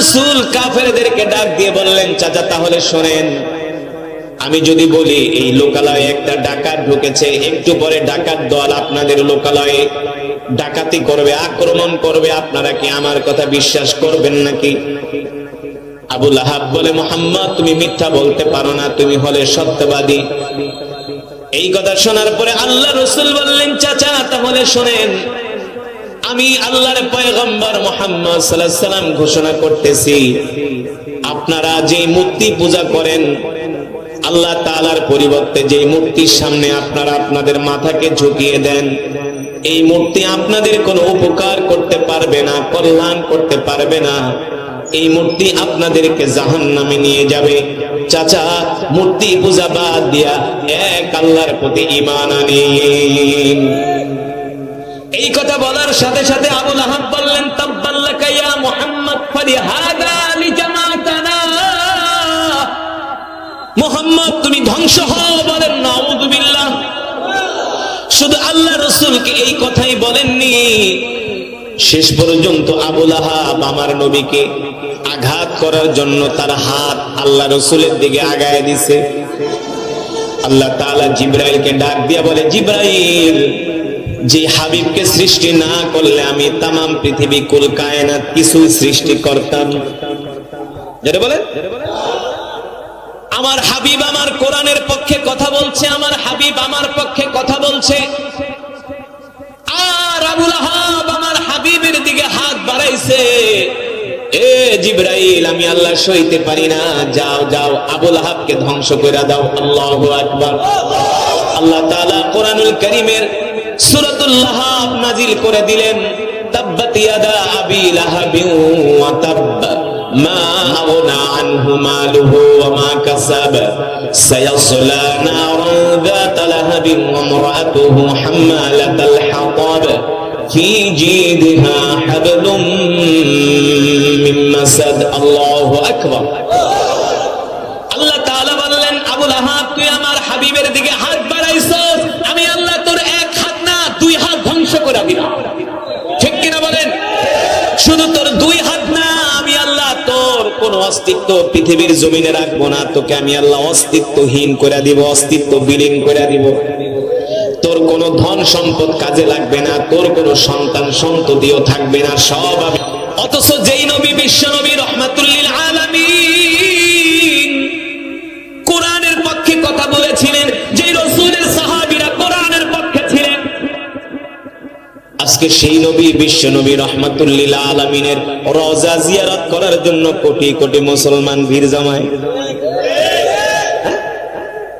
রসুল কাফেরদেরকে ডাক দিয়ে বললেন, চাচা, তাহলে শোনেন, আমি যদি বলি, এই লোকালয়ে একটা ডাকাত ঢুকেছে, একটু পরে ডাকাত দল আপনাদের লোকালয়ে ডাকাতি করবে, আক্রমণ করবে, আপনারা কি আমার কথা বিশ্বাস করবেন নাকি? আবুল আহাব বলে, মোহাম্মদ, তুমি মিথ্যা বলতে পারো না, তুমি হলে সত্যবাদী। এই কথা শোনার পরে আল্লাহ রসুল বললেন, চাচা, তাহলে শোনেন আমি আল্লাহর পয়গম্বর মোহাম্মদ সাল্লাম ঘোষণা করতেছি, আপনারা যে মূর্তি পূজা করেন, আল্লাহ তাআলার পরিবর্তে যে মূর্তির সামনে আপনারা আপনাদের মাথাকে ঝুঁকিয়ে দেন, এই মূর্তি আপনাদের কোনো উপকার করতে পারবে না, কল্যাণ করতে পারবে না। এই মূর্তি আপনাদেরকে জাহান নামে নিয়ে যাবে। চাচা, মূর্তি পূজা বাদ দিয়া এক আল্লাহর প্রতি ইমান আনিন। এই কথা বলার সাথে সাথে আবুল আহাব বললেন মুহাম্মদ তুমি ধ্বংস হও বলেন নাউযুবিল্লাহ শুধু আল্লাহ রাসূলকে এই কথাই বলেননি। শেষ পর্যন্ত আবুল আহাব আমার নবীকে আঘাত করার জন্য তার হাত আল্লাহ রসুলের দিকে আগায় দিছে। আল্লাহ তাআলা জিব্রাইলকে ডাক দিয়া বলে, জিব্রাইল যে হাবিবকে সৃষ্টি না করলে আমি তামাম পৃথিবী, কুল, কায়নাত কিছু সৃষ্টি করতাম। যেটা আমার হাবিব আমার কোরআনের পক্ষে কথা বলছে, আমার হাবিব আমার পক্ষে কথা বলছে। আর আবুল আহাব আমার হাবিবের দিকে হাত বাড়াইছে। এ জিব্রাইল, আমি আল্লাহ সইতে পারি না। যাও যাও, আবুল হাবকে ধ্বংস করে দাও। আল্লাহু আকবার। আল্লাহ তাআলা কোরআনুল কারীমের সুরতুল্লাহাব নাজিল করে দিলেন তাব্বাতিয়াদা আবি লাহাবি ওয়া তাব্বা, মা আওনা আনহু মালুহু ওয়া মা কাসাব দিলাম। ঠিক কিনা বলেন? শুধু তোর দুই হাত না, আমি আল্লাহ তোর কোন অস্তিত্ব পৃথিবীর জমিনে রাখব না। তোকে আমি আল্লাহ অস্তিত্বহীন করে দিব, অস্তিত্ব বিলীন করে দিব। তোর কোনো ধন সম্পদ কাজে লাগবে না, তোর কোনো সন্তান সন্ততিও থাকবে না, সব অথচ যেই নবী, বিশ্ব নবী রহমাতুল্লিল আজকে সেই নবী, বিশ্ব নবী রহমাতুল্লিল আলমিনের রজা জিয়ারত করার জন্য কোটি কোটি মুসলমান ভিড় জমায়।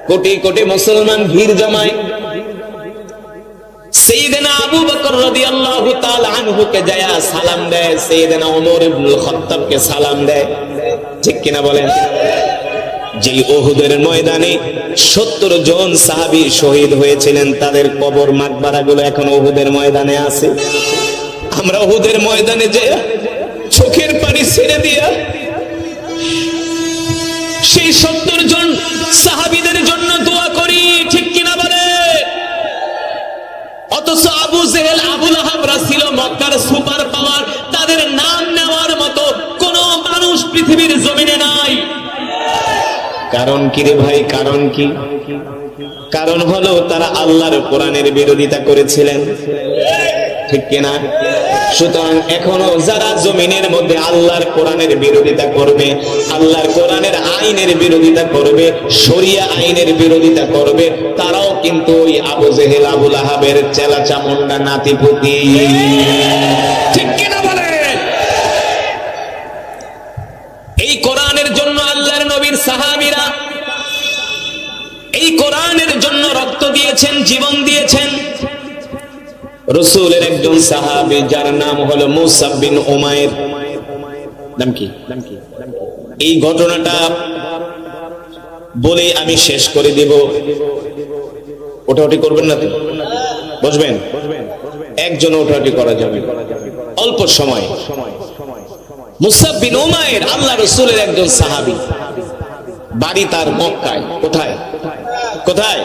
কোটি কোটি মুসলমান ভিড় জমায়। সালাম দেয় সেইদিনা ওমর ইবনুল খাত্তাবকে সালাম দেয়। ঠিক কিনা বলেন? যেই ওহুদের ময়দানে সত্তর জন সাহাবি শহীদ হয়েছিলেন, তাদের কবর মাকবারা গুলো এখন ওহুদের ময়দানে আছে। আমরা ওহুদের ময়দানে যে চোখের পানি ছেড়ে দিয়া সেই সত্তর জন সাহাবীদের জন্য দোয়া করি ঠিক কিনা বলে অথচ আবু জেহেল আবুল আহাবরা ছিল মক্কার সুপার পাওয়ার তাদের নাম নেওয়ার মতো কোন মানুষ পৃথিবীর জমিনে নাই কারণ কি রে ভাই, কারণ কি? কারণ হলো তারা আল্লাহর কোরআনের বিরোধিতা করেছিলেন। ঠিক কিনা? সুতরাং এখনও যারা জমিনের মধ্যে আল্লাহর কোরআনের বিরোধিতা করবে, আল্লাহর কোরআনের আইনের বিরোধিতা করবে, শরিয়া আইনের বিরোধিতা করবে, তারাও কিন্তু ওই আবু জেহেল আবুল আহাবের চেলা চামুন্ডা নাতিপুতি। ঠিক কিনা বলে এই কোরআনের জন্য আল্লাহর নবীর সাহাবীরা এই কোরআনের জন্য রক্ত দিয়েছেন জীবন দিয়েছেন রসুলের একজন সাহাবী, যার নাম হলো মুসাব বিন উমায়ের নাম এই ঘটনাটা বলে আমি শেষ করে দিব। ওটাওটি করবেন না তো? বুঝবেন একজন ওটাওটি করা যাবে অল্প সময়। মুসাব বিন উমায়ের আল্লাহ রসুলের একজন সাহাবী। বাড়ি তার মক্কায়। কোথায়? কোথায়?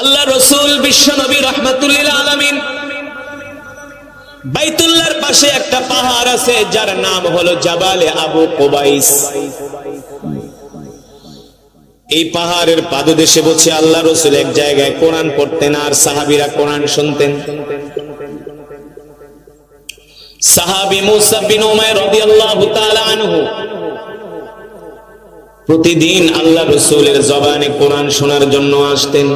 আল্লাহ রসুল বিশ্ব নবী রহমতুল্লিল আলমিন বাইতুল্লাহর পাশে একটা পাহাড় আছে, যার নাম হলো জাবালে আবু কোবাইস। এই পাহাড়ের পাদদেশে বসে আল্লাহ রসুল এক জায়গায় কোরআন পড়তেন আর সাহাবিরা কোরআন শুনতেন। সাহাবি মুসা বিন উমাইর রাদিয়াল্লাহু আনহু প্রতিদিন আল্লাহ রসুলের জবানে কোরআন শোনার জন্য আসতেন।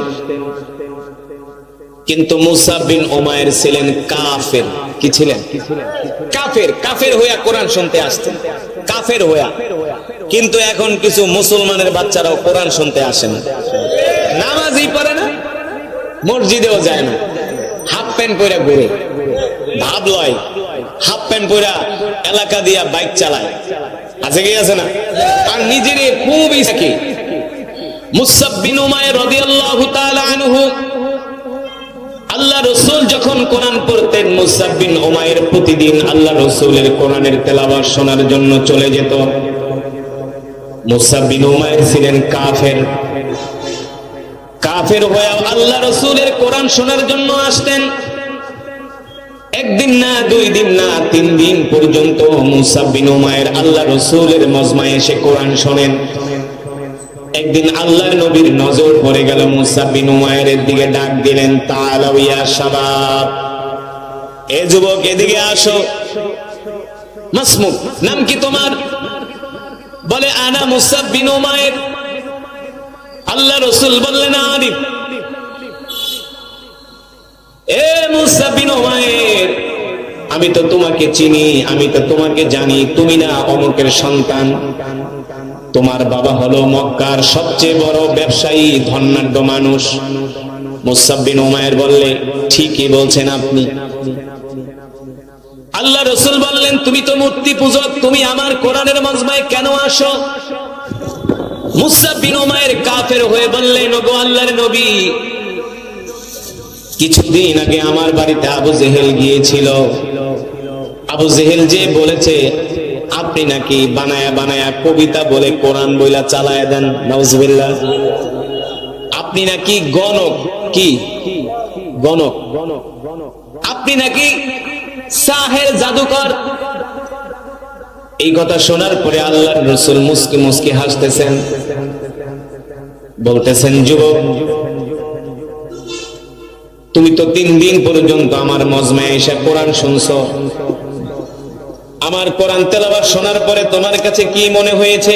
কিন্তু মুসা বিন ওমায়ের ছিলেন কাফের। কি ছিলেন? কাফের কাফের হইয়া কোরআন শুনতে আসতেন। কাফের হইয়া। কিন্তু এখন কিছু মুসলমানের বাচ্চারাও কোরআন শুনতে আসেন। নামাজই পড়ে না, মসজিদেও যায় না। হাফ প্যান্ট পরে ঘুরে। ভাব লয়। হাফ প্যান্ট পরে এলাকা দিয়া বাইক চালায়। আছে কি আছে না? আর নিজের খুবই থাকে মুসাব্বিন উমায়ের রাদিয়াল্লাহু তাআলা আনহু আল্লাহ রসুল যখন কোরআন পড়তেন মুসাব্বিন ওমায়ের প্রতিদিন আল্লাহ রসুলের কোরআনের তেলাওয়াত শোনার জন্য চলে যেত। মুসাব্বিন ওমায়ের ছিলেন কাফের। কাফের হয়ে আল্লাহ রসুলের কোরআন শোনার জন্য আসতেন। একদিন না, দুই দিন না, তিন দিন পর্যন্ত মুসাব্বিন ওমায়ের আল্লাহ রসুলের মজমায় এসে কোরআন শোনেন। একদিন আল্লাহর নবীর নজর পড়ে গেল মুসা বিন উমায়ের দিকে ডাক দিলেন তালাউয়া শাবাব, এ যুবক এদিকে আসো। মাসমুক নাম কি তোমার? বলে, আনা মুসা বিন উমায়ের আল্লাহ রসুল বললেন আরিফ এ মুসা বিন উমায়ের আমি তো তোমাকে চিনি, আমি তো তোমাকে জানি, তুমি না অমুকের সন্তান। তোমার বাবা হলো মক্কার সবচেয়ে বড় ব্যবসায়ী ধন্যাঢ্য মানুষ। মুসাব্বিন উমায়ের বললে, ঠিকই বলছেন আপনি। আল্লাহ রসুল বললেন, তুমি তো মূর্তি পূজক, তুমি আমার কোরআনের মজমায় কেন আসো? মুসাব্বিন উমায়ের কাফের হয়ে বললেন ওগো আল্লাহর নবী, কিছুদিন আগে আমার বাড়িতে আবু জেহেল গিয়েছিল। আবু জেহেল যে বলেছে আপনি নাকি বানায়া বানায়া কবিতা বলে কোরআন বইলা চালায় দেন? নজবিল্লা আপনি নাকি গণক? কি? গণক। আপনি নাকি সাহের জাদুকর? এই কথা শোনার পরে আল্লাহ রসুল মুসকি মুসকি হাসতেছেন। বলতেছেন, যুবক, তুমি তো তিন দিন পর্যন্ত আমার মজমায় এসে কোরআন শুনছ। আমার কোরআন তেলাবাদ শোনার পরে তোমার কাছে কি মনে হয়েছে?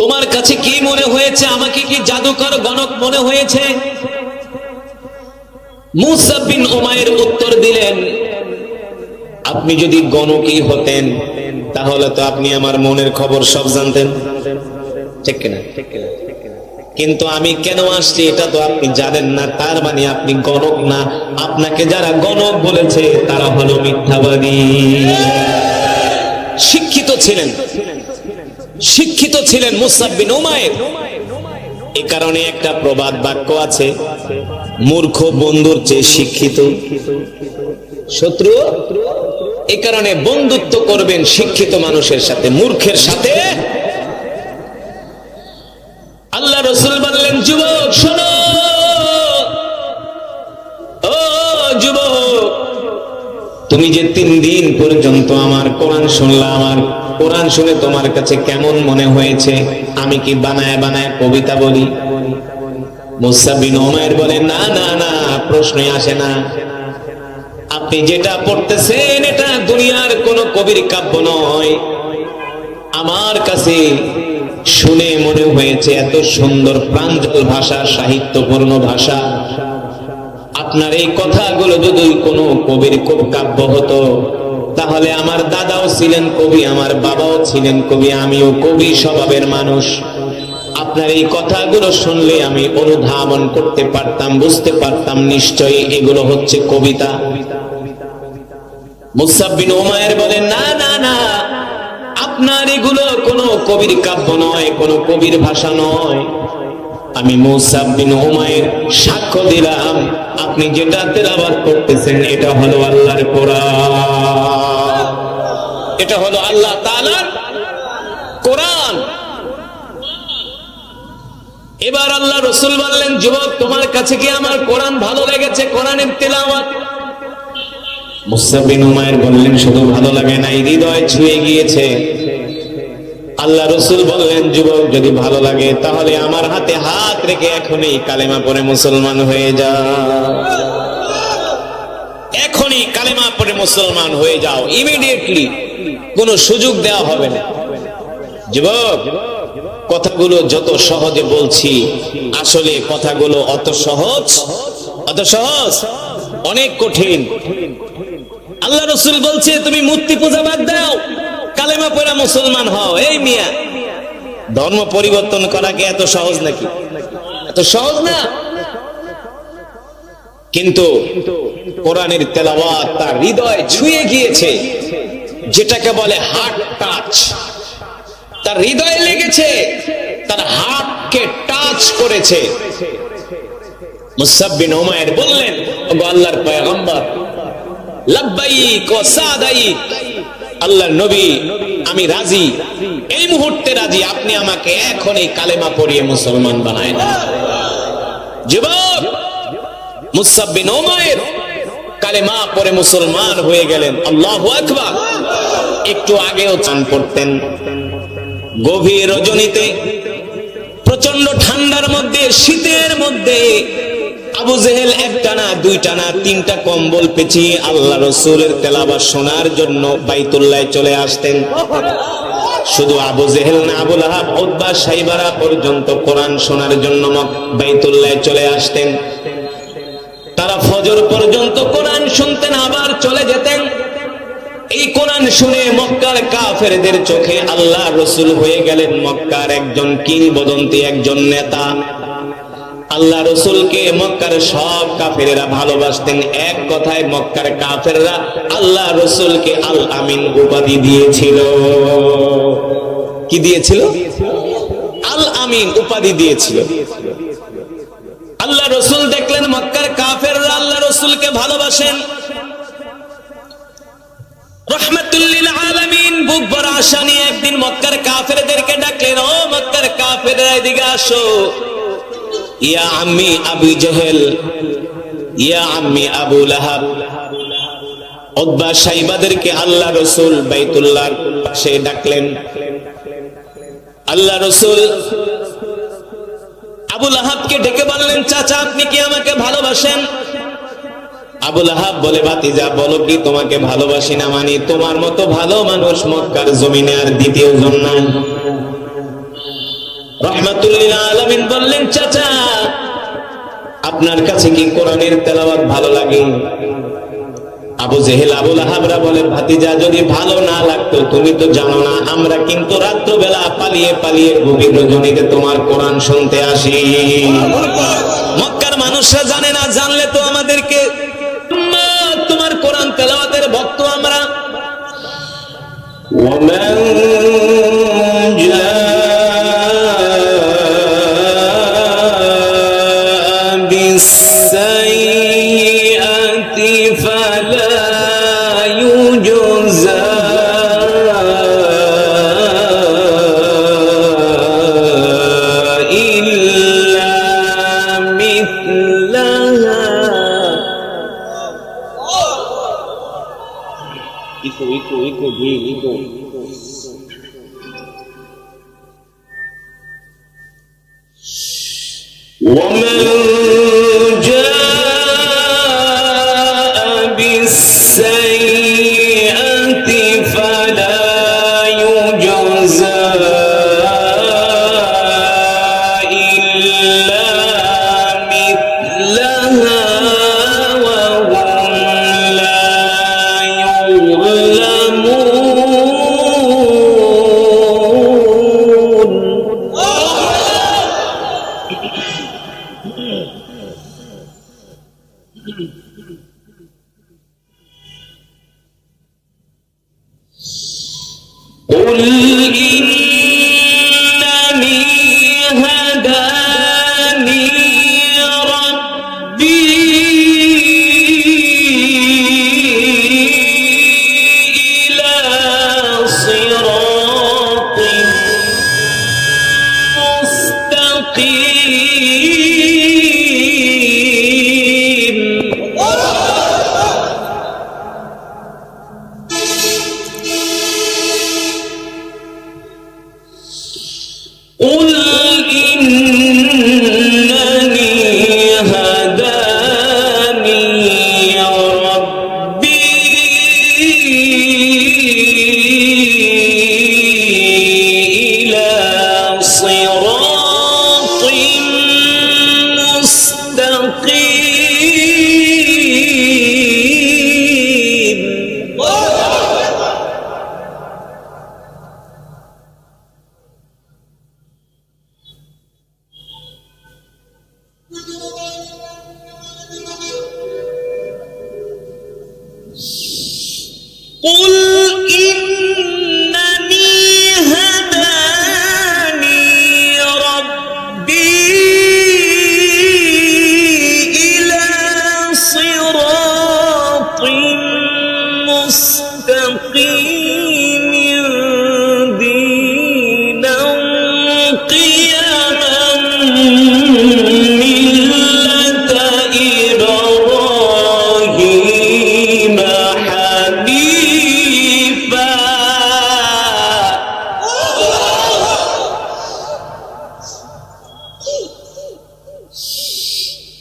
তোমার কাছে কি মনে হয়েছে? আমাকে কি জাদুকর গণক মনে হয়েছে? মুসাবিন ওমায়ের উত্তর দিলেন, আপনি যদি গণকই হতেন তাহলে তো আপনি আমার মনের খবর সব জানতেন। ঠিক কিনা? কিন্তু আমি কেন আসছি এটা তো আপনি জানেন না। তার মানে আপনি গণক না। আপনাকে যারা গণক বলেছে, তারা হলো মিথ্যাবাদী। শিক্ষিত ছিলেন। শিক্ষিত ছিলেন মুসাব্বিন উমায়ের। এ কারণে একটা প্রবাদ বাক্য আছে, মূর্খ বন্ধুর চেয়ে শিক্ষিত। শত্রু এ কারণে বন্ধুত্ব করবেন শিক্ষিত মানুষের সাথে, মূর্খের সাথে। আল্লাহ রসুল বললেন, যুবক, শোনো। ও যুবক, তুমি যে তিন দিন পর্যন্ত আমার কোরআন শুনলা, আমার কোরআন শুনে তোমার কাছে কেমন মনে হয়েছে, আমি কি বানায় বানায় কবিতা বলি? মুসাবিন ওমায়ের বলে, না না না, প্রশ্নই আসে না। আপনি যেটা পড়তেছেন, এটা দুনিয়ার কোন কবির কাব্য নয়। আমার কাছে শুনে মনে হয়েছে এত সুন্দর প্রাঞ্জল ভাষা, সাহিত্যপূর্ণ ভাষা। আপনার এই কথাগুলো যদি কোনো কবির কাব্য হতো, তাহলে আমার দাদাও ছিলেন কবি, আমার বাবাও ছিলেন কবি, আমিও কবি স্বভাবের মানুষ। আপনার এই কথাগুলো শুনলে আমি অনুধাবন করতে পারতাম, বুঝতে পারতাম নিশ্চয়ই এগুলো হচ্ছে কবিতা। না না না, আপনার এগুলো কোনো কবির কাব্য নয়, কোনো কবির ভাষা নয়। আমি সাক্ষ্য দিলাম, আপনি যেটা তেলাবাদ করতেছেন এটা হলো আল্লাহর কোরআন। এটা হলো আল্লাহ তাআলার কোরআন। এবার আল্লাহ রসুল বললেন, যুবক, তোমার কাছে কি আমার কোরআন ভালো লেগেছে? কোরআনের তেলাওয়াত? হাতে রেখে এখনই কালেমা পরে মুসলমান হয়ে যা। এখনই কালেমা পরে মুসলমান হয়ে যাও, ইমিডিয়েটলি। কোনো সুযোগ দেওয়া হবে না। যুবক কথাগুলো যত সহজে বলছি, আসলে কথাগুলো অত সহজ অত সহজ, অনেক কঠিন। আল্লাহ রসুল বলছে, তুমি মূর্তি পূজা বাদ দাও, কালেমা পড়া মুসলমান হও, এই মিয়া। ধর্ম পরিবর্তন করা কি এত সহজ নাকি? এত সহজ না? কিন্তু কোরআনের তেলাওয়াত তার হৃদয় ছুঁয়ে গিয়েছে, যেটাকে বলে হার্ট টাচ। তার হৃদয়ে লেগেছে, তার হাতকে টাচ করেছে। মুসাব্বিন ওমায়ের বললেন, ওগো আল্লাহর পয়গম্বর, লাব্বাইক ওয়া আল্লাহর নবী, আমি রাজি। এই মুহূর্তে রাজি, আপনি আমাকে এখনই কালেমা পড়িয়ে মুসলমান বানায় না যুবক মুসাব্বিন ওমায়ের কালেমা পরে মুসলমান হয়ে গেলেন। আল্লাহু আকবার। একটু আগেও চান পড়তেন। গভীর রজনীতে প্রচণ্ড ঠান্ডার মধ্যে, শীতের মধ্যে আবু জেহেল একটা না দুইটা না তিনটা কম্বল পেঁচিয়ে আল্লাহ রসুলের তেলাবা শোনার জন্য বাইতুল্লায় চলে আসতেন। শুধু আবু জেহেল না, আবুল আহাব সাইবারা পর্যন্ত কোরআন শোনার জন্য বাইতুল্লায় চলে আসতেন। তারা ফজর পর্যন্ত কোরআন শুনতেন, আবার চলে যেতেন। এই কোরআন শুনে মক্কার কাফেরদের চোখে আল্লাহ রসুল হয়ে গেলেন মক্কার একজন কিংবদন্তি, একজন নেতা। আল্লাহ রসুলকে মক্কার সব কাফেরেরা ভালোবাসতেন। এক কথায় মক্কার কাফেররা আল্লাহ রসুলকে আল আমিন উপাধি দিয়েছিল। কি দিয়েছিল? আল আমিন উপাধি দিয়েছিল। আল্লাহ রসুল দেখলেন মক্কার কাফেররা আল্লাহ রসুলকে ভালোবাসেন। আল্লাহ রসুল বাইতুল্লাহর পাশে ডাকলেন। আল্লাহ রসুল। আবুল আহাবকে ডেকে বললেন, চাচা, আপনি কি আমাকে ভালোবাসেন আবুল আহাব বলে বাতিজা বলো কি তোমাকে ভালোবাসি না মানি? তোমার মতো ভালো মানুষ মক্কার জমিনে আর দ্বিতীয় জন নাই। আবু জেহেল বলে ভাতিজা, যদি ভালো না লাগতো, তুমি তো জানো না, আমরা কিন্তু রাত্রবেলা পালিয়ে পালিয়ে তোমার কোরআন শুনতে আসি। মক্কার মানুষরা জানে না, জানলে তো আমাদেরকে 我们に移動我们。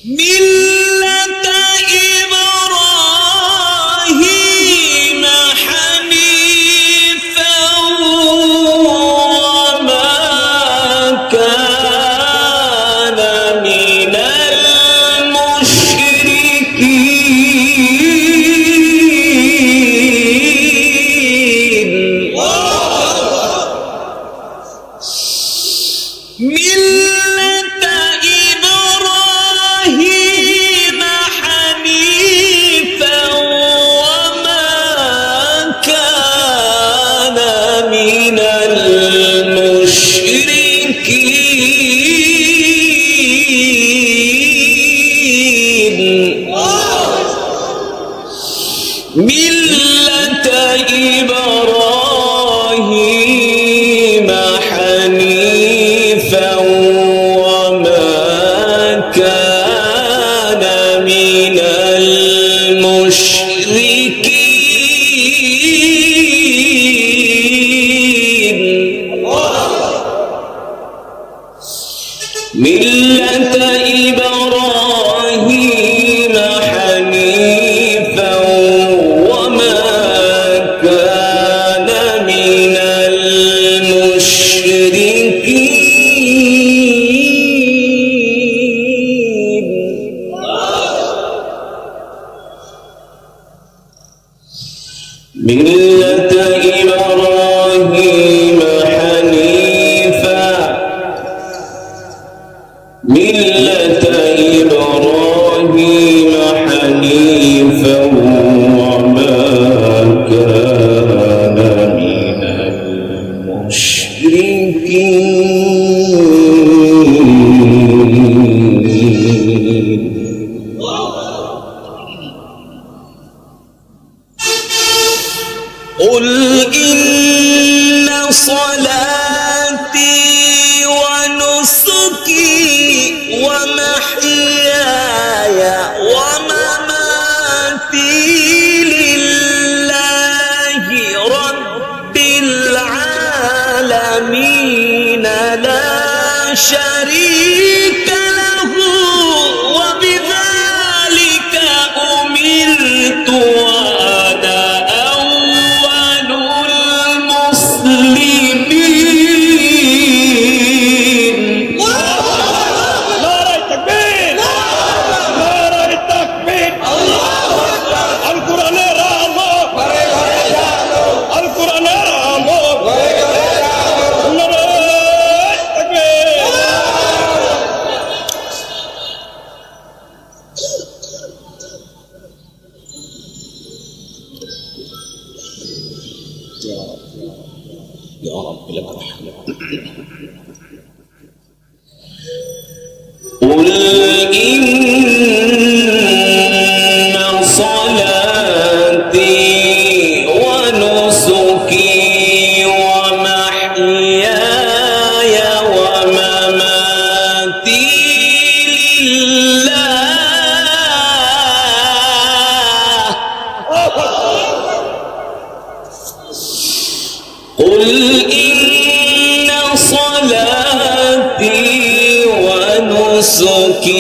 من ملة إبراهيم الله قل إن صلاتي ونسكي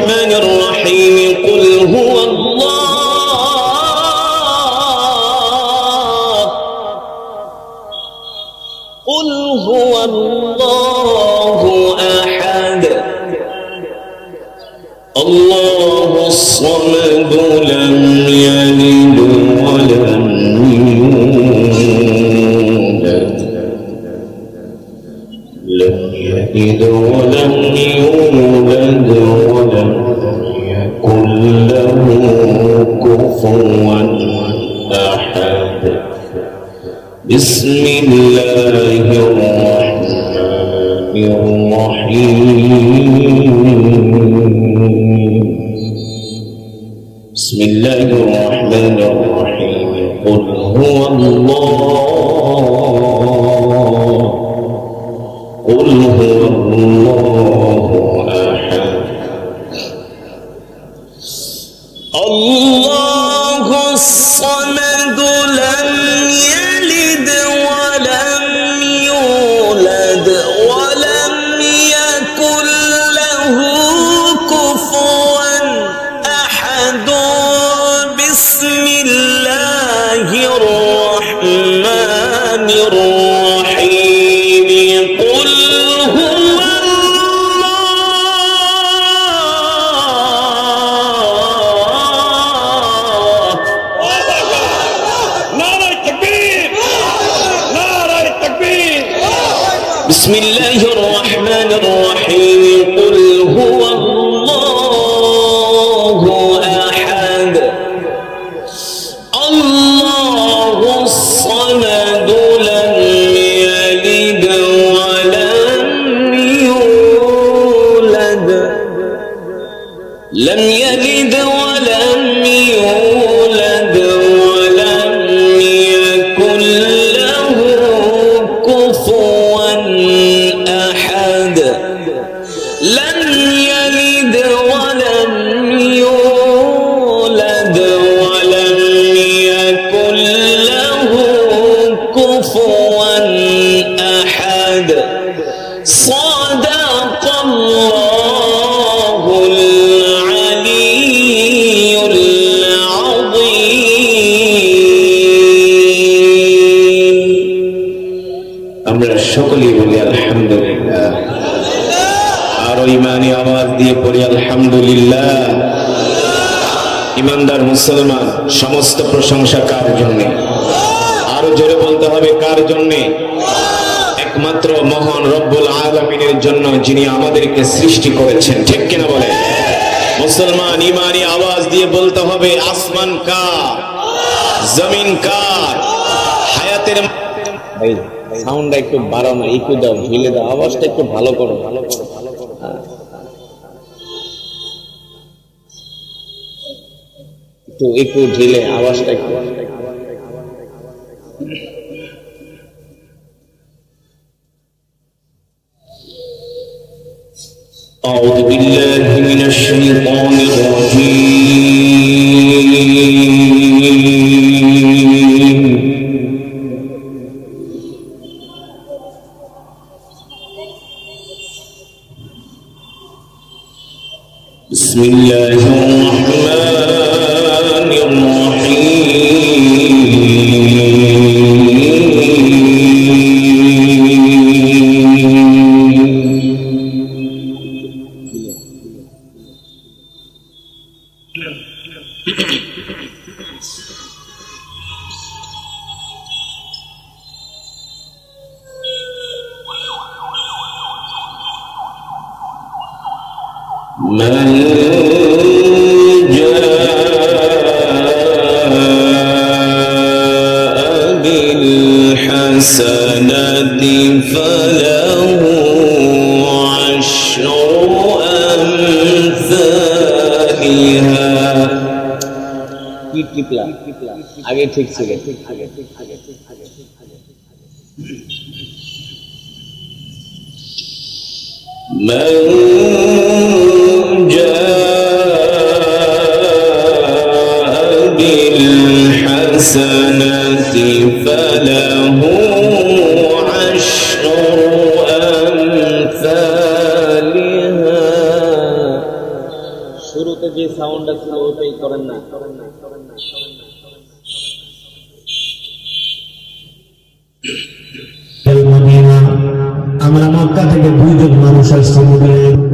الرحمن الرحيم. بسم الله الرحمن الرحيم. بسم الله الرحمن الرحيم. قل هو الله সকলেই বলি, আলহামদুলিল্লাহ। আরও ইমানি আওয়াজ দিয়ে পড়ি, আলহামদুলিল্লাহ। ইমানদার মুসলমান, সমস্ত প্রশংসা কার জন্যে? আরও জোরে বলতে হবে, কার জন্যে? একমাত্র মহান রব্বুল আলমিনের জন্য যিনি আমাদেরকে সৃষ্টি করেছেন, ঠিক কিনা বলে? মুসলমান, ইমানি আওয়াজ দিয়ে বলতে হবে, আসমান কার? জমিন কার? হায়াতের সাউন্ডটা একটু বাড়ানো একটু দাও ঢিলে দাও আওয়াজটা একটু ভালো করো ভালো করো ভালো করো একটু একটু ঢিলে আওয়াজটা একটু أعوذ بالله بالحسنة فله عشر أمثالها কি টিপলা আগে ঠিক ছিল ঠিক আগে ঠিক আগে ঠিক আগে ঠিক আগে من جاء بالحسنة فله عشر أمثالها শুরুতে যে সাউন্ডটা ছিল ওটাই করেন না মদিনা আমরা মক্কা থেকে দুইজন মানুষ আসছি মদিনায়